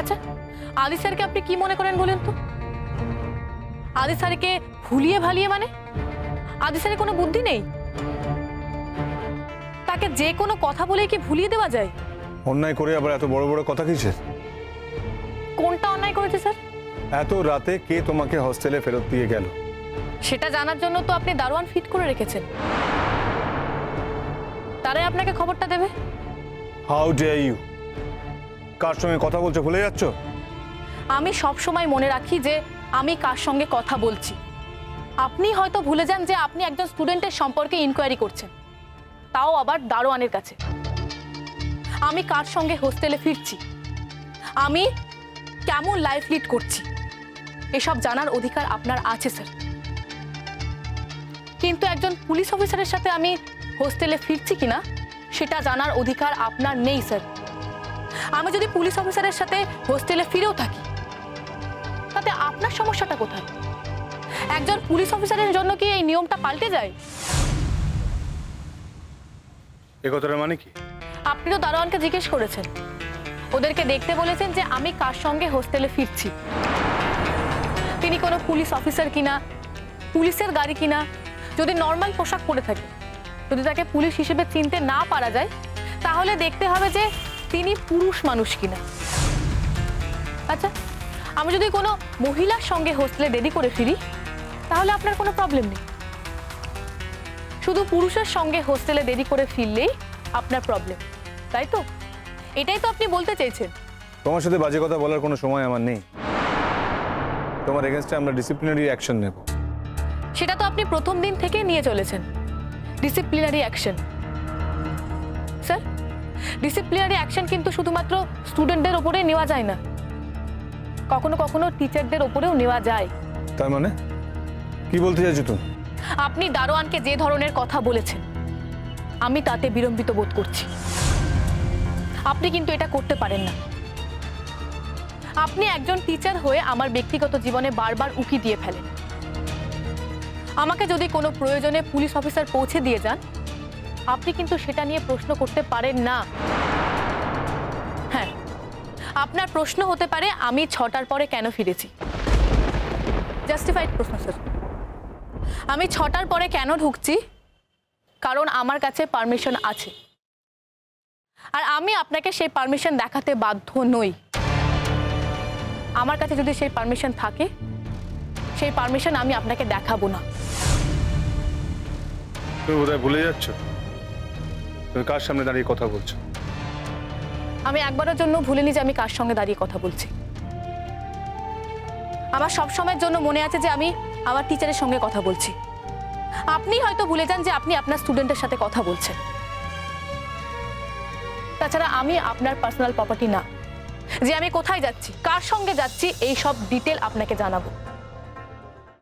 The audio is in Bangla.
আচ্ছা আদি স্যারকে আপনি কি মনে করেন বলেন তো? আদি স্যারকে ভুলিয়ে ভালিয়ে মানে? আদি স্যারের কোনো বুদ্ধি নেই? তাকে যে কোনো কথা বলে কি ভুলিয়ে দেওয়া যায়? অন্যায় করে আবার এত বড় বড় কথা কিসের? কোনটা অন্যায় করেছে স্যার? এত রাতে কে তোমাকে হস্টেলে ফেরত দিয়ে গেল? সেটা জানার জন্য তো আপনি দারোয়ান ফিট করে রেখেছেন। তারাই আপনাকে খবরটা দেবে? হাউ ডে ইউ কার সঙ্গে কথা বলছো ভুলে যাচ্ছ? আমি সব সময় মনে রাখি যে আমি কার সঙ্গে কথা বলছি। আপনি হয়তো ভুলে যান যে আপনি একজন স্টুডেন্টের সম্পর্কে ইনকোয়ারি করছেন। তাও আবার দারোয়ানের কাছে। আমি কার সঙ্গে হোস্টেলে ফিরছি? আমি কেমন লাইফ লিড করছি? এসব জানার অধিকার আপনার আছে স্যার কিন্তু একজন পুলিশ অফিসারের সাথে আমি হোস্টেলে ফিরছি কিনা, সেটা জানার অধিকার আপনার নেই স্যার আমি যদি পুলিশ অফিসারের সাথে হোস্টেলে ফিরেও থাকি তাতে আপনার সমস্যাটা কোথায়? একজন পুলিশ অফিসারের জন্য কি এই নিয়মটা পাল্টে যায়? এ কথাটার মানে কি? আপনি তো দারোয়ানকে জিজ্ঞেস করেছেন। ওদেরকে দেখতে বলেছেন যে আমি কার সঙ্গে হোস্টেলে ফিরছি। তিনি কোনো পুলিশ অফিসার কিনা পুলিশের গাড়ি কিনা যদি নর্মাল পোশাক পরে থাকে যদি তাকে পুলিশ হিসেবে চিনতে না পারা যায় তাহলে দেখতে হবে যে তিনি পুরুষ মানুষ কিনা? আচ্ছা আমি যদি কোনো মহিলার সঙ্গে হোস্টেলে দেরি করে ফিরি তাহলে আপনার কোনো প্রবলেম নেই। শুধু পুরুষের সঙ্গে হোস্টেলে দেরি করে ফিরলেই আপনার প্রবলেম তাই তো? এটাই তো আপনি বলতে চেয়েছেন। তোমার সাথে বাজে কথা বলার কোনো সময় আমার নেই। তোমার এগেনস্টে আমরা ডিসিপ্লিনারি অ্যাকশন নেব। সেটা তো আপনি প্রথম দিন থেকে নিয়ে চলেছেন। Disciplinary action sir disciplinary action কিন্তু শুধুমাত্র স্টুডেন্টদের ওপরে নেওয়া যায় না। কখনো কখনো টিচারদের ওপরেও নেওয়া যায়। তার মানে? কি বলতে চাইছো তুমি? আপনি দারোয়ানকে যে ধরনের কথা বলেছেন আমি তাতে বিলম্বিত বোধ করছি। আপনি কিন্তু এটা করতে পারেন না। আপনি একজন টিচার হয়ে আমার ব্যক্তিগত জীবনে বারবার উকি দিয়ে ফেলেন। আমাকে যদি কোনো প্রয়োজনে পুলিশ অফিসার পৌঁছে দিয়ে যান আপনি কিন্তু সেটা নিয়ে প্রশ্ন করতে পারেন না। হ্যাঁ আপনার প্রশ্ন হতে পারে, আমি ছটার পরে কেন ফিরেছি। জাস্টিফাইড প্রশ্ন স্যার আমি ছটার পরে কেন ঢুকছি? কারণ আমার কাছে পারমিশন আছে। আর আমি আপনাকে সেই পারমিশন দেখাতে বাধ্য নই। আমার কাছে যদি সেই পারমিশন থাকে, সেই পারমিশন আমি আপনাকে দেখাবো না। তুমি বোধহয় ভুলে যাচ্ছ? তুমি কার সামনে দাঁড়িয়ে কথা বলছো? আমি একবারের জন্য ভুলিনি যে আমি কার সঙ্গে দাঁড়িয়ে কথা বলছি। আমার সব সময়ের জন্য মনে আছে যে আমি আমার টিচারের সঙ্গে কথা বলছি। আপনি হয়তো ভুলে যান যে আপনি আপনার স্টুডেন্টের সাথে কথা বলছেন। তাছাড়া আমি আপনার পার্সোনাল প্রপার্টি না। যে আমি কোথায় যাচ্ছি, কার সঙ্গে যাচ্ছি, এই সব ডিটেল আপনাকে জানাব।